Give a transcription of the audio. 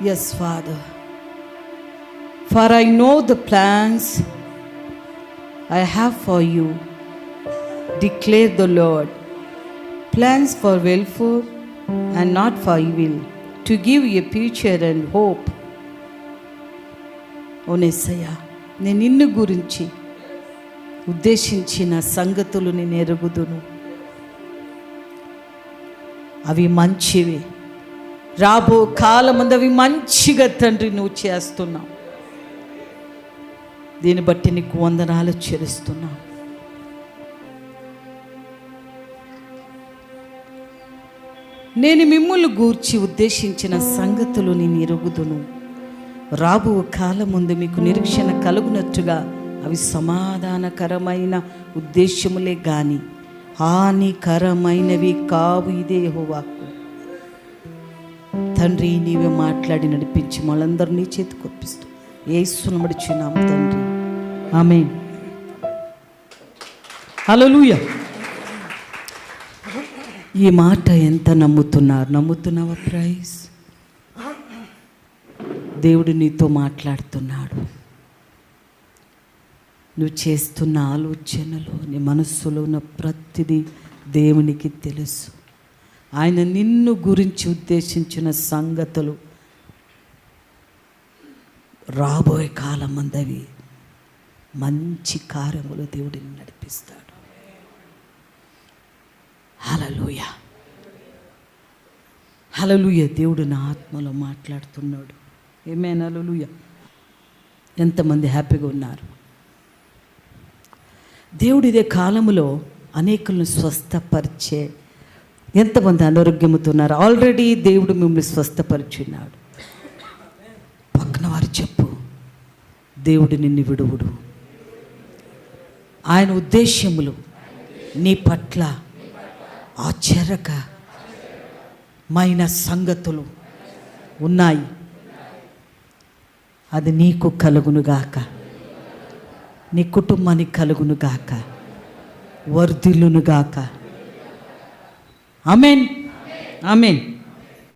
Yes, Father. For I know the plans I have for you, declare the Lord. Plans for welfare and not for evil, to give you a future and hope. ఓనేసయ్య నేను నిన్ను గురించి ఉద్దేశించిన సంగతులు నేను ఎరుగుదును అవి మంచివి రాబో కాలమందు మంచిగా తండ్రి నువ్వు చేస్తున్నావు. దీన్ని బట్టి నీకు వందనాలు చెల్లిస్తున్నావు నేను మిమ్ములు గూర్చి ఉద్దేశించిన సంగతులు నేను ఎరుగుదును. రాబో కాలం ముందు మీకు నిరీక్షణ కలుగునట్టుగా అవి సమాధానకరమైన ఉద్దేశములే కానీ హానికరమైనవి కావు ఇదే హోవాకు తండ్రి నీవే మాట్లాడి నడిపించి మళ్ళందరూ నీ చేతికి ఒప్పిస్తూ. ఏసునమడిచున్నాం తండ్రి. ఆమె హల్లెలూయా. ఈ మాట ఎంత నమ్ముతున్నారు? నమ్ముతున్నావా ప్రైజ్? దేవుడు నీతో మాట్లాడుతున్నాడు. నువ్వు చేస్తున్న ఆలోచనలు నీ మనస్సులో ఉన్న ప్రతిదీ దేవునికి తెలుసు. ఆయన నిన్ను గురించి ఉద్దేశించిన సంగతులు. రాబోయే కాలం అందవి మంచి కార్యములు దేవుడిని నడిపిస్తాడు. హలలుయ హలలుయ దేవుడు నా ఆత్మలో మాట్లాడుతున్నాడు. ఏమైనా హలలుయ ఎంతమంది హ్యాపీగా ఉన్నారు. దేవుడు ఇదే కాలములో అనేకులను స్వస్థపరిచే ఎంతమంది అనారోగ్యముతో ఉన్నారు ఆల్రెడీ దేవుడు మిమ్మల్ని స్వస్థపరిచున్నాడు పక్కన వారు చెప్పు దేవుడు నిన్ను విడువుడు. ఆయన ఉద్దేశ్యములు నీ పట్ల ఆశ్చర్యక మైన సంగతులు ఉన్నాయి. అది నీకు కలుగునుగాక నీ కుటుంబానికి కలుగునుగాక వర్ధిల్లునుగాక Amén. Amén.